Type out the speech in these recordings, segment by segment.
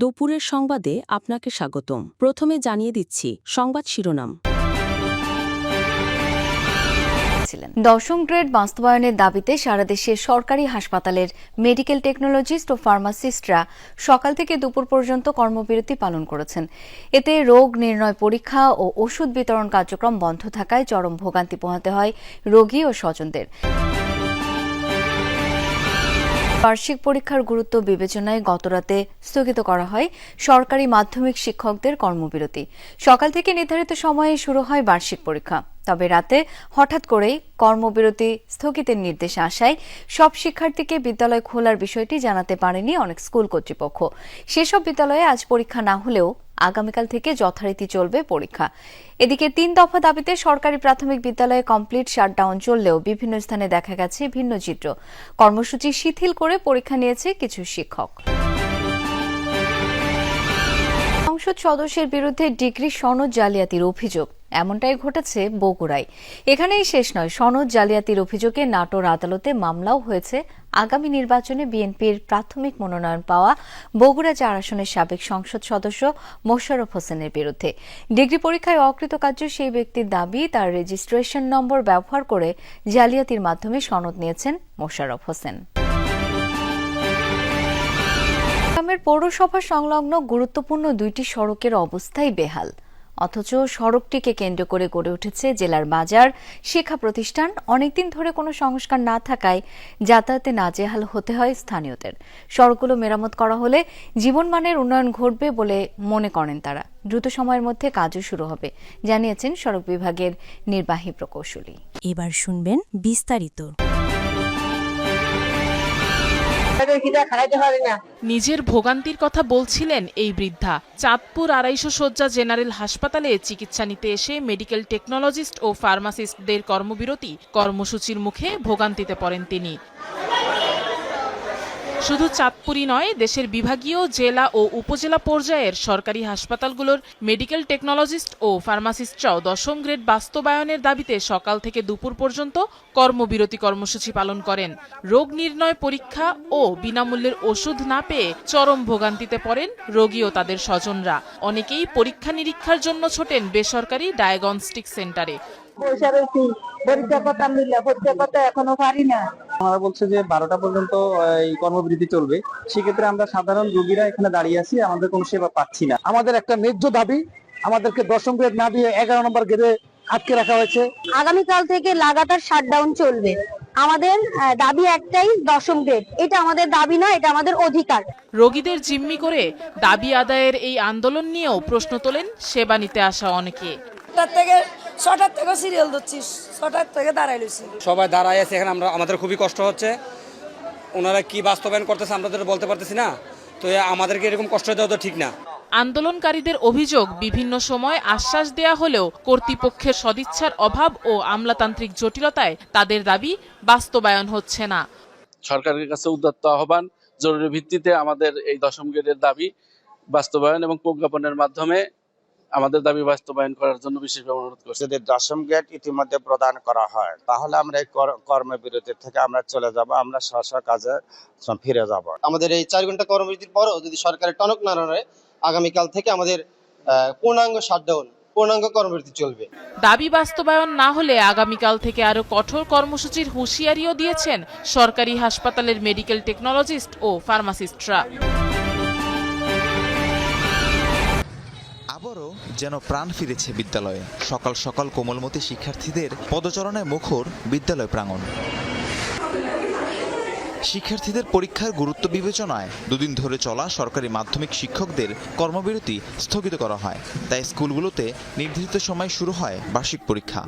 দুপুরের সংবাদে আপনাকে স্বাগতম। প্রথমে জানিয়ে দিচ্ছি সংবাদ শিরোনাম। দশম গ্রেড বাস্তবায়নের দাবিতে সারা দেশে সরকারি হাসপাতালের মেডিকেল টেকনোলজিস্ট ও ফার্মাসিস্টরা সকাল থেকে দুপুর পর্যন্ত কর্মবিরতি পালন করেছেন। এতে রোগ নির্ণয় পরীক্ষা ও ওষুধ বিতরণ কার্যক্রম বন্ধ থাকায় চরম ভোগান্তি পোহাতে হয় রোগী ও স্বজনদের। বার্ষিক পরীক্ষার গুরুত্ব বিবেচনায় গতরাতে স্থগিত করা হয় সরকারি মাধ্যমিক শিক্ষকদের কর্মবিরতি। সকাল থেকে নির্ধারিত সময়ে শুরু হয় বার্ষিক পরীক্ষা। তবে রাতে হঠাৎ করেই কর্মবিরতি স্থগিতের নির্দেশ আসায় সব শিক্ষার্থীকে বিদ্যালয় খোলার বিষয়টি জানাতে পারেনি অনেক স্কুল কর্তৃপক্ষ। সেসব বিদ্যালয়ে আজ পরীক্ষা না হলেও আগামীকাল থেকে যথারীতি চলবে পরীক্ষা। এদিকে তিন দফা দাবিতে সরকারি প্রাথমিক বিদ্যালয়ে কমপ্লিট শাটডাউন চললেও বিভিন্ন স্থানে দেখা গেছে ভিন্ন চিত্র। কর্মসূচি শিথিল করে পরীক্ষা নিয়েছে কিছু শিক্ষক। সংসদ সদস্যের বিরুদ্ধে ডিগ্রি সনদ জালিয়াতির অভিযোগ। এমনটাই ঘটেছে বগুড়ায়। এখানেই শেষ নয়, সনদ জালিয়াতির অভিযোগে নাটোর আদালতে মামলাও হয়েছে। আগামী নির্বাচনে বিএনপির প্রাথমিক মনোনয়ন পাওয়া বগুড়া চার আসনের সাবেক সংসদ সদস্য মোশাররফ হোসেনের বিরুদ্ধে। ডিগ্রি পরীক্ষায় অকৃতকার্য সেই ব্যক্তির দাবি, তার রেজিস্ট্রেশন নম্বর ব্যবহার করে জালিয়াতির মাধ্যমে সনদ নিয়েছেন মোশাররফ হোসেন। গ্রামের পৌরসভা সংলগ্ন গুরুত্বপূর্ণ দুইটি সড়কের অবস্থাই বেহাল। অথচ সড়কটিকে কেন্দ্র করে গড়ে উঠেছে জেলার বাজার, শিক্ষা প্রতিষ্ঠান। অনেকদিন ধরে কোনো সংস্কার না থাকায় যাতায়াতে নাজেহাল হতে হয় স্থানীয়দের। সড়কগুলো মেরামত করা হলে জীবনমানের উন্নয়ন ঘটবে বলে মনে করেন তারা। দ্রুত সময়ের মধ্যে কাজও শুরু হবে, জানিয়েছেন সড়ক বিভাগের নির্বাহী প্রকৌশলী। এবার শুনবেন বিস্তারিত। নিজের ভোগান্তির কথা বলছিলেন এই বৃদ্ধা। চাঁদপুর আড়াইশো শয্যা জেনারেল হাসপাতালে চিকিৎসা নিতে এসে মেডিকেল টেকনোলজিস্ট ও ফার্মাসিস্টদের কর্মবিরতি কর্মসূচির মুখে ভোগান্তিতে পড়েন তিনি। শুধু চাঁদপুরই নয়, দেশের বিভাগীয় জেলা ও উপজেলা পর্যায়ের সরকারি হাসপাতালগুলোর মেডিকেল টেকনোলজিস্ট ও ফার্মাসিস্টরাও দশম গ্রেড বাস্তবায়নের দাবিতে সকাল থেকে দুপুর পর্যন্ত কর্মবিরতি কর্মসূচি পালন করেন। রোগ নির্ণয় পরীক্ষা ও বিনামূল্যের ওষুধ না পেয়ে চরম ভোগান্তিতে পড়েন রোগী ও তাদের স্বজনরা। অনেকেই পরীক্ষা নিরীক্ষার জন্য ছোটেন বেসরকারি ডায়াগনস্টিক সেন্টারে। পরীক্ষা পরীক্ষা এখনও পারি না। আমরা বলছে যে বারোটা পর্যন্ত এই কর্মবিরতি চলবে। সেক্ষেত্রে আমরা সাধারণ রোগীরা এখানে দাঁড়িয়ে আছি আমাদের কোনো সেবা পাচ্ছি না। আমাদের একটা ন্যায্য দাবি আমাদেরকে দশম গ্রেড না দিয়ে এগারো নম্বর গ্রেডে আটকে রাখা হয়েছে। আগামীকাল থেকে লাগাতার শাটডাউন চলবে। আমাদের আহ, দাবি একটাই দশম গ্রেড। এটা আমাদের দাবি না এটা আমাদের অধিকার। রোগীদের জিম্মি করে দাবি আদায়ের এই আন্দোলন নিয়েও প্রশ্ন তোলেন সেবা নিতে আসা অনেকে। ছটার থেকে ছটার থেকে সিরিয়াল ধরছি ছটার থেকে দাঁড়াই লইছি সবাই দাঁড়ায় আছে এখানে আমরা আমাদের খুবই কষ্ট হচ্ছে। ওনারা কি বাস্তবায়ন করতেছে আমরা তো বলতে পারতেছি না। তো আমাদেরকে এরকম কষ্ট দেওয়া তো ঠিক না। আন্দোলনকারীদের অভিযোগ বিভিন্ন সময় আশ্বাস দেয়া হলেও কর্তৃপক্ষের সদিচ্ছার অভাব ও আমলাতান্ত্রিক জটিলতায় তাদের দাবি বাস্তবায়ন হচ্ছে না। সরকারের কাছে উদ্যত্ত আহ্বান জরুরি ভিত্তিতে আমাদের এই দশম গ্রেডের দাবি বাস্তবায়ন এবং প্রজ্ঞাপনের মাধ্যমে আমাদের দাবি বাস্তবায়ন করার জন্য বিশেষভাবে অনুরোধ করছি। যদি দশম গ্রেড ইতিমধ্যে প্রদান করা হয় তাহলে আমরা এই কর- কর্মবিরতি থেকে আমরা চলে যাব আমরা স্ব স্ব কাজে ফিরে যাব। আমাদের এই চার ঘণ্টা কর্মবিরতির পরও যদি সরকারের টনক না নড়ে আগামীকাল থেকে আমাদের পূর্ণাঙ্গ শাটডাউন পূর্ণাঙ্গ কর্মবিরতি চলবে। দাবি বাস্তবায়ন না হলে আগামীকাল থেকে আরও কঠোর কর্মসূচির হুঁশিয়ারিও দিয়েছেন সরকারি হাসপাতালের মেডিকেল টেকনোলজিস্ট ও ফার্মাসিস্টরা আবারও যেন প্রাণ ফিরেছে বিদ্যালয়ে। সকাল সকাল কোমলমতি শিক্ষার্থীদের পদচরণে মুখর বিদ্যালয় প্রাঙ্গণ। শিক্ষার্থীদের পরীক্ষার গুরুত্ব বিবেচনায় দুদিন ধরে চলা সরকারি মাধ্যমিক শিক্ষকদের কর্মবিরতি স্থগিত করা হয়। তাই স্কুলগুলোতে নির্ধারিত সময় শুরু হয় বার্ষিক পরীক্ষা।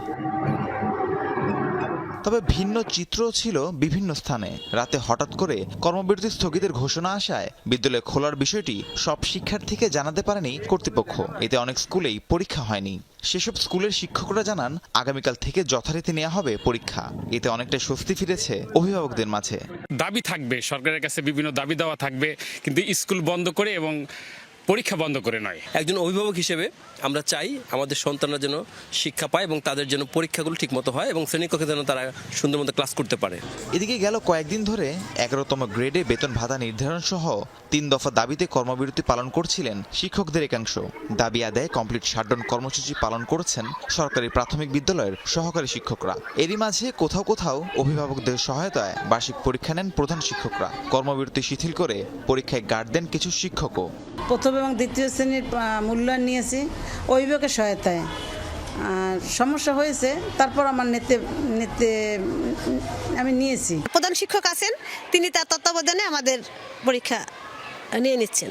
তবে ভিন্ন চিত্র ছিল বিভিন্ন স্থানে। রাতে হঠাৎ করে কর্মবিরতি স্থগিতের ঘোষণা আসায় বিদ্যালয় খোলার বিষয়টি সব শিক্ষার্থীকে জানাতে পারেনি কর্তৃপক্ষ। এতে অনেক স্কুলেই পরীক্ষা হয়নি। সেসব স্কুলের শিক্ষকরা জানান, আগামীকাল থেকে যথারীতি নেওয়া হবে পরীক্ষা। এতে অনেকটা স্বস্তি ফিরেছে অভিভাবকদের মাঝে। দাবি থাকবে, সরকারের কাছে বিভিন্ন দাবি দেওয়া থাকবে, কিন্তু স্কুল বন্ধ করে এবং পরীক্ষা বন্ধ করে নয়। একজন অভিভাবক হিসেবে আমরা চাই আমাদের সন্তানরা যেন শিক্ষা পায় এবং তাদের যেন পরীক্ষাগুলো ঠিকমতো হয় এবং শ্রেণীকক্ষে যেন তারা সুন্দর মতো ক্লাস করতে পারে। এদিকে গেল কয়েকদিন ধরে এগারোতম গ্রেডে বেতন ভাতা নির্ধারণ সহ তিন দফা দাবিতে কর্মবিরতি পালন করছিলেন শিক্ষকদের একাংশ। দাবি আদায় কমপ্লিট শাটডাউন কর্মসূচি পালন করেছেন সরকারি প্রাথমিক বিদ্যালয়ের সহকারী শিক্ষকরা। এরই মাঝে কোথাও কোথাও অভিভাবকদের সহায়তায় বার্ষিক পরীক্ষা নেন প্রধান শিক্ষকরা। কর্মবিরতি শিথিল করে পরীক্ষায় গার্ড দেন কিছু শিক্ষকও। প্রথম এবং দ্বিতীয় শ্রেণির মূল্যায়ন নিয়েছি। অভিভাবকের সহায়তায়। সমস্যা হয়েছে, তারপর আমার নেতে নেতে, আমি নিয়েছি। প্রধান শিক্ষক আছেন, তিনি তার তত্ত্বাবধানে আমাদের পরীক্ষা নিয়ে নিচ্ছেন।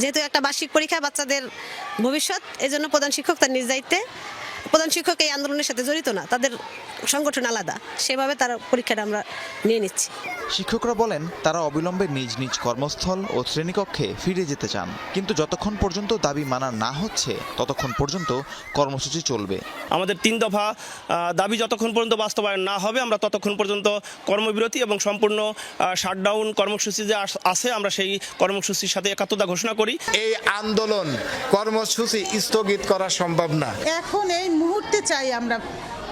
যেহেতু একটা বার্ষিক পরীক্ষা, বাচ্চাদের ভবিষ্যৎ, এজন্য প্রধান শিক্ষক তার নিজ দায়িত্বে প্রধান শিক্ষক এই আন্দোলনের সাথে জড়িত না তাদের সংগঠন আলাদা। সেভাবে তারা পরীক্ষাটা আমরা নিয়ে নিচ্ছি। শিক্ষকরা বলেন তারা অবিলম্বে নিজ নিজ কর্মস্থল ও শ্রেণীকক্ষে ফিরে যেতে চান। কিন্তু যতক্ষণ পর্যন্ত দাবি মানা না হচ্ছে ততক্ষণ পর্যন্ত কর্মসূচি চলবে। আমাদের তিন দফা দাবি যতক্ষণ পর্যন্ত বাস্তবায়ন না হবে আমরা ততক্ষণ পর্যন্ত কর্মবিরতি এবং সম্পূর্ণ শাটডাউন কর্মসূচি যে আছে আমরা সেই কর্মসূচির সাথে একাত্মতা ঘোষণা করি। এই আন্দোলন কর্মসূচি স্থগিত করা সম্ভব না। এখন এই মুহূর্তে চাই আমরা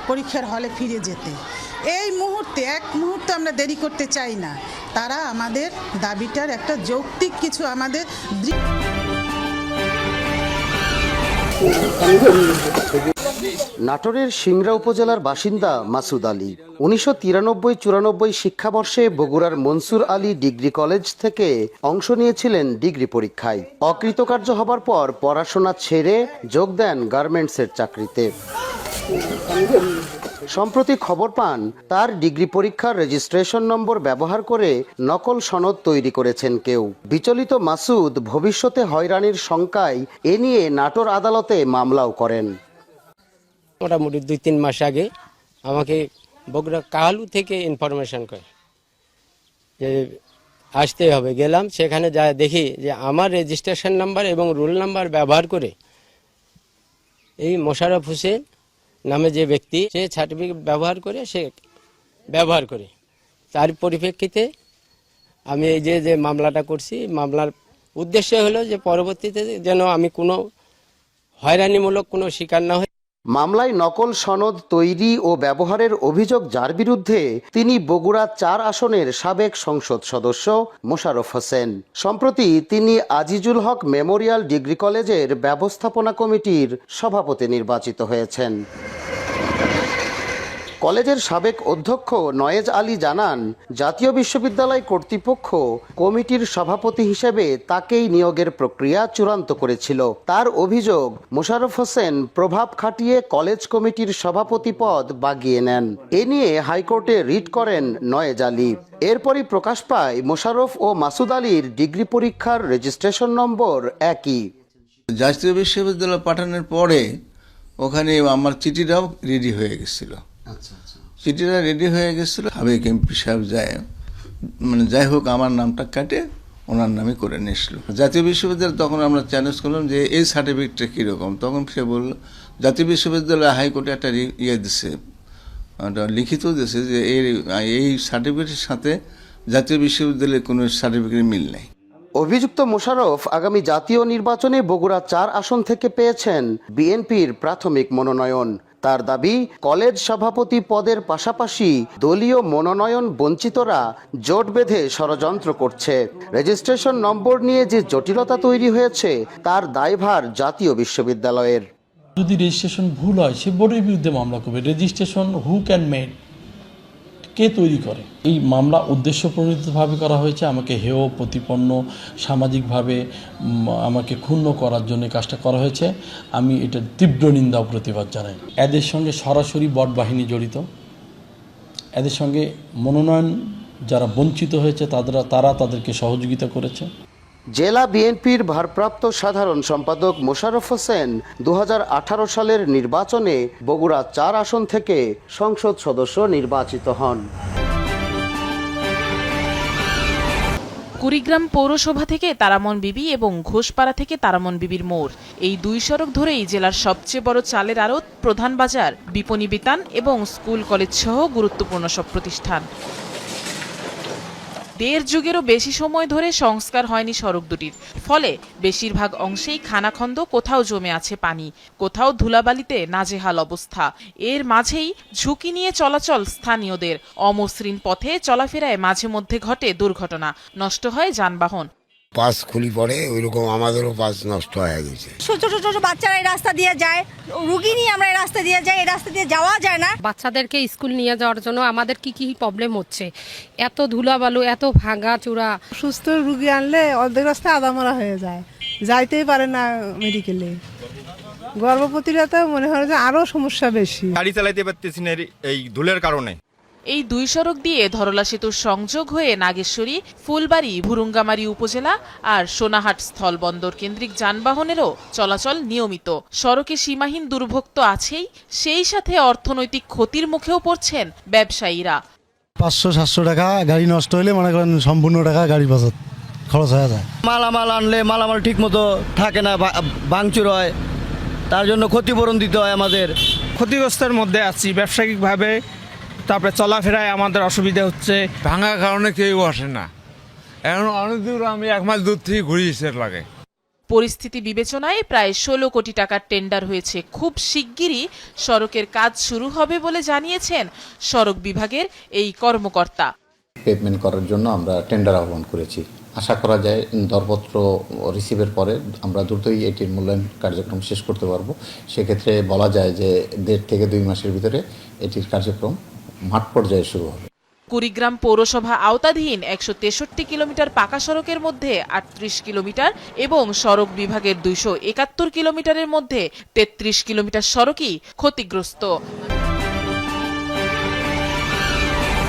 পরীক্ষার হলে ফিরে যেতে এই মুহূর্তে এক মুহূর্তে আমরা দেরি করতে চাই না তারা আমাদের দাবিটার একটা যৌক্তিক কিছু আমাদের নাটোরের সিংড়া উপজেলার বাসিন্দা মাসুদ আলী। উনিশশো তিরানব্বই চুরানব্বই শিক্ষাবর্ষে বগুড়ার মনসুর আলী ডিগ্রি কলেজ থেকে অংশ নিয়েছিলেন ডিগ্রি পরীক্ষায়। অকৃতকার্য হবার পর পড়াশোনা ছেড়ে যোগ দেন গার্মেন্টসের চাকরিতে। সম্প্রতি খবর পান, তার ডিগ্রি পরীক্ষার রেজিস্ট্রেশন নম্বর ব্যবহার করে নকল সনদ তৈরি করেছেন কেউ। বিচলিত মাসুদ ভবিষ্যতে হয়রানির শঙ্কায় এ নিয়ে নাটোর আদালতে মামলাও করেন। মোটামুটি দুই, তিন মাস আগে আমাকে বগুড়া কাহালু থেকে ইনফরমেশন করে যে আসতে হবে। গেলাম, সেখানে যা দেখি যে আমার রেজিস্ট্রেশন নাম্বার এবং রোল নাম্বার ব্যবহার করে এই মোশারফ হোসেন নামে যে ব্যক্তি, সে সার্টিফিকেট ব্যবহার করে, সে ব্যবহার করে। তার পরিপ্রেক্ষিতে আমি এই যে যে মামলাটা করছি, মামলার উদ্দেশ্য হলো যে পরবর্তীতে যেন আমি কোনো হয়রানিমূলক কোনো শিকার না হই। মামলায় নকল সনদ তৈরি ও ব্যবহারের অভিযোগ যার বিরুদ্ধে তিনি বগুড়া চার আসনের সাবেক সংসদ সদস্য মোশারফ হোসেন। সম্প্রতি তিনি আজিজুল হক মেমোরিয়াল ডিগ্রি কলেজের ব্যবস্থাপনা কমিটির সভাপতি নির্বাচিত হয়েছেন। কলেজের সাবেক অধ্যক্ষ নয়েজ আলী জানান, জাতীয় বিশ্ববিদ্যালয় কর্তৃপক্ষ কমিটির সভাপতি হিসেবে তাকেই নিয়োগের প্রক্রিয়া চূড়ান্ত করেছিল। তার অভিযোগ, মোশাররফ হোসেন প্রভাব খাটিয়ে কলেজ কমিটির সভাপতি পদ বাগিয়ে নেন। এ নিয়ে হাইকোর্টে রিট করেন নয়েজ আলী। এরপরই প্রকাশ পায়, মোশাররফ ও মাসুদ আলীর ডিগ্রি পরীক্ষার রেজিস্ট্রেশন নম্বর একই। জাতীয় বিশ্ববিদ্যালয় পাঠানোর পরে ওখানে আমার চিঠিটাও রেডি হয়ে গেছিল। চিঠিটা রেডি হয়ে গেছিল সাবেক এমপি সাহেব যায় মানে যাই হোক আমার নামটা কাটে ওনার নামে করে নিয়েছিল। জাতীয় বিশ্ববিদ্যালয় তখন আমরা চ্যালেঞ্জ করলাম যে এই সার্টিফিকেটটা কীরকম? তখন সে বলল জাতীয় বিশ্ববিদ্যালয় হাইকোর্টে একটা ইয়ে দিছে লিখিত দিয়েছে যে এই এই সার্টিফিকেটের সাথে জাতীয় বিশ্ববিদ্যালয়ের কোনো সার্টিফিকেট মিল নেই। অভিযুক্ত মোশাররফ আগামী জাতীয় নির্বাচনে বগুড়া চার আসন থেকে পেয়েছেন বিএনপির প্রাথমিক মনোনয়ন। তার দাবি, কলেজ সভাপতি পদের পাশাপাশি দলীয় মনোনয়ন বঞ্চিতরা জোট বেঁধে ষড়যন্ত্র করছে। রেজিস্ট্রেশন নম্বর নিয়ে যে জটিলতা তৈরি হয়েছে, তার দায়ভার জাতীয় বিশ্ববিদ্যালয়ের। যদি রেজিস্ট্রেশন ভুল হয়, সে বোর্ডের বিরুদ্ধে মামলা করবে। Registration who can made. কে তৈরি করে? এই মামলা উদ্দেশ্য প্রণীতভাবে করা হয়েছে, আমাকে হেয়, প্রতিপন্ন, সামাজিকভাবে আমাকে ক্ষুণ্ণ করার জন্য কাজটা করা হয়েছে। আমি এটা তীব্র নিন্দা প্রতিবাদ জানাই। এদের সঙ্গে সরাসরি বট বাহিনী জড়িত। এদের সঙ্গে মনোনয়ন যারা বঞ্চিত হয়েছে তারা তারা তাদেরকে সহযোগিতা করেছে। জেলা বিএনপির ভারপ্রাপ্ত সাধারণ সম্পাদক মোশাররফ হোসেন দু হাজার আঠারো সালের নির্বাচনে বগুড়া চার আসন থেকে সংসদ সদস্য নির্বাচিত হন। কুড়িগ্রাম পৌরসভা থেকে তারামন বিবি এবং ঘোষপাড়া থেকে তারামন বিবির মোড়। এই দুই সড়ক ধরেই জেলার সবচেয়ে বড় চালের আড়ত, প্রধান বাজার, বিপণী বিতান এবং স্কুল কলেজ সহ গুরুত্বপূর্ণ সব প্রতিষ্ঠান। দেড় যুগেরও বেশি সময় ধরে সংস্কার হয়নি সড়ক দুটির। ফলে বেশিরভাগ অংশেই খানাখন্দ, কোথাও জমে আছে পানি, কোথাও ধুলাবালিতে নাজেহাল অবস্থা। এর মাঝেই ঝুঁকি নিয়ে চলাচল স্থানীয়দের। অমসৃণ পথে চলাফেরায় মাঝে মধ্যে ঘটে দুর্ঘটনা। নষ্ট হয় যানবাহন। পাস খুলি পড়ে ওইরকম আমাদেরও পাস নষ্ট হয়ে গেছে। ছোট ছোট ছোট বাচ্চারা এই রাস্তা দিয়ে যায় রুগী নিয়ে আমরা এই রাস্তা দিয়ে যাই এই রাস্তা দিয়ে যাওয়া যায় না। বাচ্চাদেরকে স্কুল নিয়ে যাওয়ার জন্য আমাদের কি কি প্রবলেম হচ্ছে? এত ধুলাবালু এত ভাঙা চূড়া। সুস্থ রুগী আনলে অর্ধেক রাস্তা আদামরা হয়ে যায়। যাইতেই পারে না মেডিকেলে গর্ভবতীরা তো মনে হয় যে আরও সমস্যা বেশি। গাড়ি চালাইতে পারতেছি না এই ধুলের কারণে। এই দুই সড়ক দিয়ে ধরলা সেতুর সংযোগ হয়ে নাগেশ্বরী ফুলবাড়ি ভুরুঙ্গামারী উপজেলা আর সোনাহাট স্থলবন্দর কেন্দ্রিক যানবাহনেরও চলাচল নিয়মিত। সড়কে সীমাহীন দুর্ভোগ তো আছেই সেই সাথে অর্থনৈতিক ক্ষতির মুখেও পড়ছেন ব্যবসায়ীরা। পাঁচশো সাতশো টাকা গাড়ি নষ্ট হলে মনে করেন সম্পূর্ণ টাকা গাড়ি বাঁচত খরচ হয়ে যায়। মালামাল আনলে মালামাল ঠিক মতো থাকে না বা- ভাঙচুর হয়। তার জন্য ক্ষতিপূরণ দিতে হয় আমাদের। ক্ষতিগ্রস্তের মধ্যে আছি। ব্যবসায়িকভাবে তারপরে চলাফেরায় আমাদের অসুবিধা হচ্ছে। ভাঙার কারণে কেউ আসে না। এখন অনেক দূর আমি এক মাস দূর থেকে ঘুরে এসে লাগে। পরিস্থিতি বিবেচনায় প্রায় ষোলো কোটি টাকার টেন্ডার হয়েছে। খুব শিগগিরই সড়কের কাজ শুরু হবে বলে জানিয়েছেন সড়ক বিভাগের এই কর্মকর্তা। পেভমেন্ট করার জন্য আমরা টেন্ডার আহ্বান করেছি। আশা করা যায় দরপত্র রিসিভের পরে আমরা দ্রুতই এটির মূল্যায়ন কার্যক্রম শেষ করতে পারব। সেক্ষেত্রে বলা যায় যে দেড় থেকে দুই মাসের ভিতরে এটির কার্যক্রম মাঠ পর্যায়ে শুরু হবে। কুড়িগ্রাম পৌরসভা আওতাধীন একশো তেষট্টি কিলোমিটার পাকা সড়কের মধ্যে আটত্রিশ কিলোমিটার এবং সড়ক বিভাগের দুইশো একাত্তর কিলোমিটারের মধ্যে তেত্রিশ কিলোমিটার সড়কই ক্ষতিগ্রস্ত।